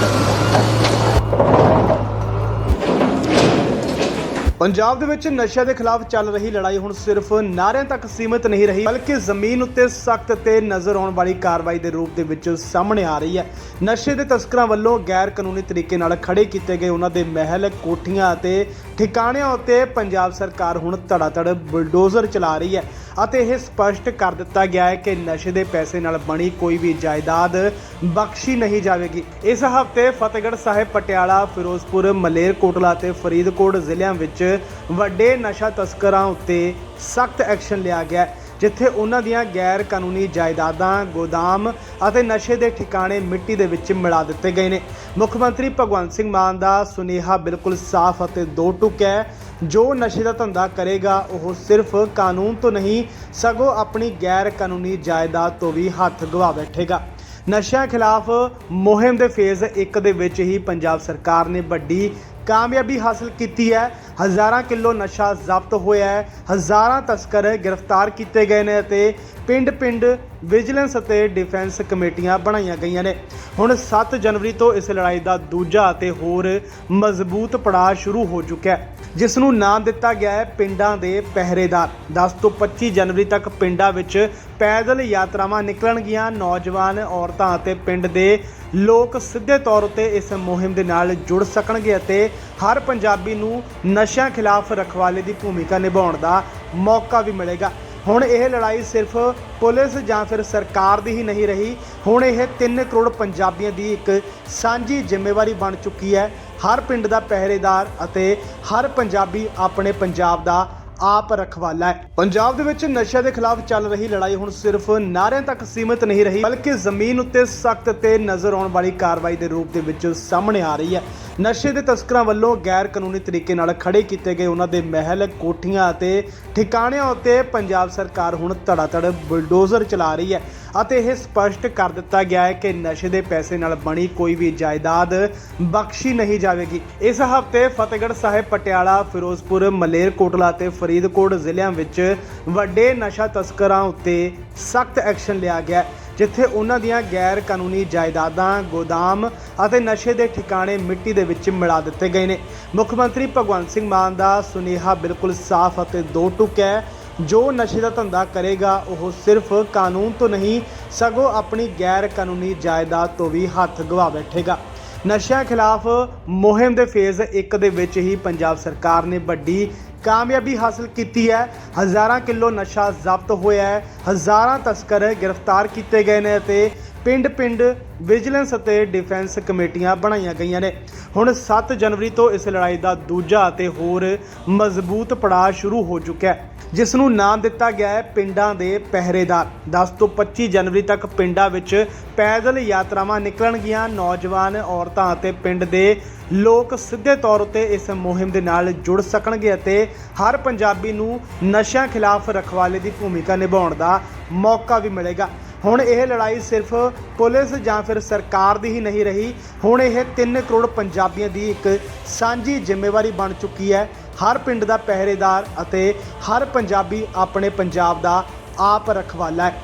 Thank you. Punjab ਦੇ ਵਿੱਚ ਨਸ਼ਿਆਂ ਦੇ ਖਿਲਾਫ ਚੱਲ ਰਹੀ ਲੜਾਈ ਹੁਣ ਸਿਰਫ ਨਾਅਰਿਆਂ ਤੱਕ ਸੀਮਿਤ ਨਹੀਂ ਰਹੀ, ਬਲਕਿ ਜ਼ਮੀਨ ਉੱਤੇ ਸਖਤ ਤੇ ਨਜ਼ਰ ਆਉਣ ਵਾਲੀ ਕਾਰਵਾਈ ਦੇ ਰੂਪ ਦੇ ਵਿੱਚ ਸਾਹਮਣੇ ਆ ਰਹੀ ਹੈ। ਨਸ਼ੇ ਦੇ ਤਸਕਰਾਂ ਵੱਲੋਂ ਗੈਰ ਕਾਨੂੰਨੀ ਤਰੀਕੇ ਨਾਲ ਖੜੇ ਕੀਤੇ ਗਏ ਉਹਨਾਂ ਦੇ ਮਹਿਲ, ਕੋਠੀਆਂ ਅਤੇ ਠਿਕਾਣਿਆਂ ਉੱਤੇ ਪੰਜਾਬ ਸਰਕਾਰ ਹੁਣ ਧੜਾਧੜ ਬੁਲਡੋਜ਼ਰ ਚਲਾ ਰਹੀ ਹੈ ਅਤੇ ਇਹ ਸਪਸ਼ਟ ਕਰ ਦਿੱਤਾ ਗਿਆ ਹੈ ਕਿ ਨਸ਼ੇ ਦੇ ਪੈਸੇ ਨਾਲ ਬਣੀ ਕੋਈ ਵੀ ਜਾਇਦਾਦ ਬਖਸ਼ੀ ਨਹੀਂ ਜਾਵੇਗੀ। ਇਸ ਹਫ਼ਤੇ ਫਤਿਹਗੜ੍ਹ ਸਾਹਿਬ, ਪਟਿਆਲਾ, ਫਿਰੋਜ਼ਪੁਰ, ਮਲੇਰਕੋਟਲਾ ਅਤੇ ਫਰੀਦਕੋਟ ਜ਼ਿਲ੍ਹਿਆਂ ਵਿੱਚ ਵੱਡੇ ਨਸ਼ਾ ਤਸਕਰਾਂ ਉੱਤੇ ਸਖਤ ਐਕਸ਼ਨ ਲਿਆ ਗਿਆ ਜਿੱਥੇ ਉਹਨਾਂ ਦੀਆਂ ਗੈਰ ਕਾਨੂੰਨੀ ਜਾਇਦਾਦਾਂ, ਗੋਦਾਮ ਅਤੇ ਨਸ਼ੇ ਦੇ ਠਿਕਾਣੇ ਮਿੱਟੀ ਦੇ ਵਿੱਚ ਮਿਲਾ ਦਿੱਤੇ ਗਏ ਨੇ। ਮੁੱਖ ਮੰਤਰੀ ਭਗਵੰਤ ਸਿੰਘ ਮਾਨ ਦਾ ਸੁਨੇਹਾ ਬਿਲਕੁਲ ਸਾਫ਼ ਅਤੇ ਦੋ ਟੁਕ ਹੈ। ਜੋ ਨਸ਼ੇ ਦਾ ਧੰਦਾ ਕਰੇਗਾ, ਉਹ ਸਿਰਫ ਕਾਨੂੰਨ ਤੋਂ ਨਹੀਂ, ਸਗੋਂ ਆਪਣੀ ਗੈਰ ਕਾਨੂੰਨੀ ਜਾਇਦਾਦ ਤੋਂ ਵੀ ਹੱਥ ਗਵਾ ਬੈਠੇਗਾ। ਨਸ਼ਿਆਂ ਖਿਲਾਫ ਮੁਹਿੰਮ ਦੇ ਫੇਜ਼ 1 ਦੇ ਵਿੱਚ ਹੀ ਪੰਜਾਬ ਸਰਕਾਰ ਨੇ ਵੱਡੀ ਕਾਮਯਾਬੀ ਹਾਸਲ ਕੀਤੀ ਹੈ। ਹਜ਼ਾਰਾਂ ਕਿਲੋ ਨਸ਼ਾ ਜ਼ਬਤ ਹੋਇਆ ਹੈ। ਹਜ਼ਾਰਾਂ ਤਸਕਰ ਗ੍ਰਿਫਤਾਰ ਕੀਤੇ ਗਏ ਨੇ ਅਤੇ ਪਿੰਡ-ਪਿੰਡ ਵਿਜੀਲੈਂਸ ਅਤੇ ਡਿਫੈਂਸ ਕਮੇਟੀਆਂ ਬਣਾਈਆਂ ਗਈਆਂ ਨੇ। ਹੁਣ 7 ਜਨਵਰੀ ਤੋਂ ਇਸ ਲੜਾਈ ਦਾ ਦੂਜਾ ਅਤੇ ਹੋਰ ਮਜ਼ਬੂਤ ਪੜਾਅ ਸ਼ੁਰੂ ਹੋ ਚੁੱਕਿਆ ਹੈ। ਜਿਸ ਨੂੰ ਨਾਮ ਦਿੱਤਾ ਗਿਆ ਹੈ ਪਿੰਡਾਂ ਦੇ ਪਹਿਰੇਦਾਰ। 10 ਤੋਂ 25 ਜਨਵਰੀ ਤੱਕ ਪਿੰਡਾਂ ਵਿੱਚ ਪੈਦਲ ਯਾਤਰਾਵਾਂ ਨਿਕਲਣਗੀਆਂ। ਨੌਜਵਾਨ ਔਰਤਾਂ ਅਤੇ ਪਿੰਡ ਦੇ ਲੋਕ ਸਿੱਧੇ ਤੌਰ ਉੱਤੇ ਇਸ ਮੁਹਿੰਮ ਦੇ ਨਾਲ ਜੁੜ ਸਕਣਗੇ ਅਤੇ ਹਰ ਪੰਜਾਬੀ ਨੂੰ ਨਸ਼ਿਆਂ ਖਿਲਾਫ ਰਖਵਾਲੇ ਦੀ ਭੂਮਿਕਾ ਨਿਭਾਉਣ ਦਾ ਮੌਕਾ ਵੀ ਮਿਲੇਗਾ। ਹੁਣ ਇਹ ਲੜਾਈ ਸਿਰਫ ਪੁਲਿਸ ਜਾਂ ਫਿਰ ਸਰਕਾਰ ਦੀ ਹੀ ਨਹੀਂ ਰਹੀ। ਹੁਣ ਇਹ 3 ਕਰੋੜ ਪੰਜਾਬੀਆਂ ਦੀ ਇੱਕ ਸਾਂਝੀ ਜ਼ਿੰਮੇਵਾਰੀ ਬਣ ਚੁੱਕੀ ਹੈ। ਹਰ ਪਿੰਡ ਦਾ ਪਹਿਰੇਦਾਰ ਅਤੇ ਹਰ ਪੰਜਾਬੀ ਆਪਣੇ ਪੰਜਾਬ ਦਾ ਆਪ ਰਖਵਾਲਾ ਹੈ। ਪੰਜਾਬ ਦੇ ਵਿੱਚ ਨਸ਼ਿਆਂ ਦੇ ਖਿਲਾਫ ਚੱਲ ਰਹੀ ਲੜਾਈ ਹੁਣ ਸਿਰਫ ਨਾਅਰਿਆਂ ਤੱਕ ਸੀਮਿਤ ਨਹੀਂ ਰਹੀ, ਬਲਕਿ ਜ਼ਮੀਨ ਉੱਤੇ ਸਖਤ ਤੇ ਨਜ਼ਰ ਆਉਣ ਵਾਲੀ ਕਾਰਵਾਈ ਦੇ ਰੂਪ ਦੇ ਵਿੱਚ ਸਾਹਮਣੇ ਆ ਰਹੀ ਹੈ। ਨਸ਼ੇ ਦੇ ਤਸਕਰਾਂ ਵੱਲੋਂ ਗੈਰ ਕਾਨੂੰਨੀ ਤਰੀਕੇ ਨਾਲ ਖੜੇ ਕੀਤੇ ਗਏ ਉਹਨਾਂ ਦੇ ਮਹਿਲ, ਕੋਠੀਆਂ ਅਤੇ ਠਿਕਾਣਿਆਂ ਉੱਤੇ ਪੰਜਾਬ ਸਰਕਾਰ ਹੁਣ ਧੜਾਧੜ ਬੁਲਡੋਜ਼ਰ ਚਲਾ ਰਹੀ ਹੈ ਅਤੇ ਇਹ ਸਪਸ਼ਟ ਕਰ ਦਿੱਤਾ ਗਿਆ ਹੈ ਕਿ ਨਸ਼ੇ ਦੇ ਪੈਸੇ ਨਾਲ ਬਣੀ ਕੋਈ ਵੀ ਜਾਇਦਾਦ ਬਖਸ਼ੀ ਨਹੀਂ ਜਾਵੇਗੀ। ਇਸ ਹਫ਼ਤੇ ਫਤਿਹਗੜ੍ਹ ਸਾਹਿਬ, ਪਟਿਆਲਾ, ਫਿਰੋਜ਼ਪੁਰ, ਮਲੇਰਕੋਟਲਾ ਅਤੇ ਫਰੀਦਕੋਟ ਜ਼ਿਲ੍ਹਿਆਂ ਵਿੱਚ ਵੱਡੇ ਨਸ਼ਾ ਤਸਕਰਾਂ ਉੱਤੇ ਸਖਤ ਐਕਸ਼ਨ ਲਿਆ ਗਿਆ ਜਿੱਥੇ ਉਹਨਾਂ ਦੀਆਂ ਗੈਰ ਕਾਨੂੰਨੀ ਜਾਇਦਾਦਾਂ, ਗੋਦਾਮ ਅਤੇ ਨਸ਼ੇ ਦੇ ਠਿਕਾਣੇ ਮਿੱਟੀ ਦੇ ਵਿੱਚ ਮਿਲਾ ਦਿੱਤੇ ਗਏ ਨੇ। ਮੁੱਖ ਮੰਤਰੀ ਭਗਵੰਤ ਸਿੰਘ ਮਾਨ ਦਾ ਸੁਨੇਹਾ ਬਿਲਕੁਲ ਸਾਫ਼ ਅਤੇ ਦੋ ਟੁਕ ਹੈ। ਜੋ ਨਸ਼ੇ ਦਾ ਧੰਦਾ ਕਰੇਗਾ, ਉਹ ਸਿਰਫ ਕਾਨੂੰਨ ਤੋਂ ਨਹੀਂ, ਸਗੋਂ ਆਪਣੀ ਗੈਰ ਕਾਨੂੰਨੀ ਜਾਇਦਾਦ ਤੋਂ ਵੀ ਹੱਥ ਗਵਾ ਬੈਠੇਗਾ। ਨਸ਼ਿਆਂ ਖਿਲਾਫ ਮੁਹਿੰਮ ਦੇ ਫੇਜ਼ 1 ਦੇ ਵਿੱਚ ਹੀ ਪੰਜਾਬ ਸਰਕਾਰ ਨੇ ਵੱਡੀ ਕਾਮਯਾਬੀ ਹਾਸਲ ਕੀਤੀ ਹੈ। ਹਜ਼ਾਰਾਂ ਕਿਲੋ ਨਸ਼ਾ ਜ਼ਬਤ ਹੋਇਆ ਹੈ। ਹਜ਼ਾਰਾਂ ਤਸਕਰ ਗ੍ਰਿਫਤਾਰ ਕੀਤੇ ਗਏ ਨੇ ਅਤੇ ਪਿੰਡ-ਪਿੰਡ ਵਿਜੀਲੈਂਸ ਅਤੇ ਡਿਫੈਂਸ ਕਮੇਟੀਆਂ ਬਣਾਈਆਂ ਗਈਆਂ ਨੇ। ਹੁਣ 7 ਜਨਵਰੀ ਤੋਂ ਇਸ ਲੜਾਈ ਦਾ ਦੂਜਾ ਅਤੇ ਹੋਰ ਮਜ਼ਬੂਤ ਪੜਾਅ ਸ਼ੁਰੂ ਹੋ ਚੁੱਕਿਆ ਹੈ। ਜਿਸ ਨੂੰ ਨਾਮ ਦਿੱਤਾ ਗਿਆ ਹੈ ਪਿੰਡਾਂ ਦੇ ਪਹਿਰੇਦਾਰ। 10 ਤੋਂ 25 ਜਨਵਰੀ ਤੱਕ ਪਿੰਡਾਂ ਵਿੱਚ ਪੈਦਲ ਯਾਤਰਾਵਾਂ ਨਿਕਲਣਗੀਆਂ। ਨੌਜਵਾਨ ਔਰਤਾਂ ਅਤੇ ਪਿੰਡ ਦੇ ਲੋਕ ਸਿੱਧੇ ਤੌਰ ਉੱਤੇ ਇਸ ਮੁਹਿੰਮ ਦੇ ਨਾਲ ਜੁੜ ਸਕਣਗੇ ਅਤੇ ਹਰ ਪੰਜਾਬੀ ਨੂੰ ਨਸ਼ਿਆਂ ਖਿਲਾਫ ਰਖਵਾਲੇ ਦੀ ਭੂਮਿਕਾ ਨਿਭਾਉਣ ਦਾ ਮੌਕਾ ਵੀ ਮਿਲੇਗਾ। ਹੁਣ ਇਹ ਲੜਾਈ ਸਿਰਫ ਪੁਲਿਸ ਜਾਂ ਫਿਰ ਸਰਕਾਰ ਦੀ ਹੀ ਨਹੀਂ ਰਹੀ। ਹੁਣ ਇਹ 3 ਕਰੋੜ ਪੰਜਾਬੀਆਂ ਦੀ ਇੱਕ ਸਾਂਝੀ ਜ਼ਿੰਮੇਵਾਰੀ ਬਣ ਚੁੱਕੀ ਹੈ। ਹਰ ਪਿੰਡ ਦਾ ਪਹਿਰੇਦਾਰ ਅਤੇ ਹਰ ਪੰਜਾਬੀ ਆਪਣੇ ਪੰਜਾਬ ਦਾ ਆਪ ਰਖਵਾਲਾ ਹੈ।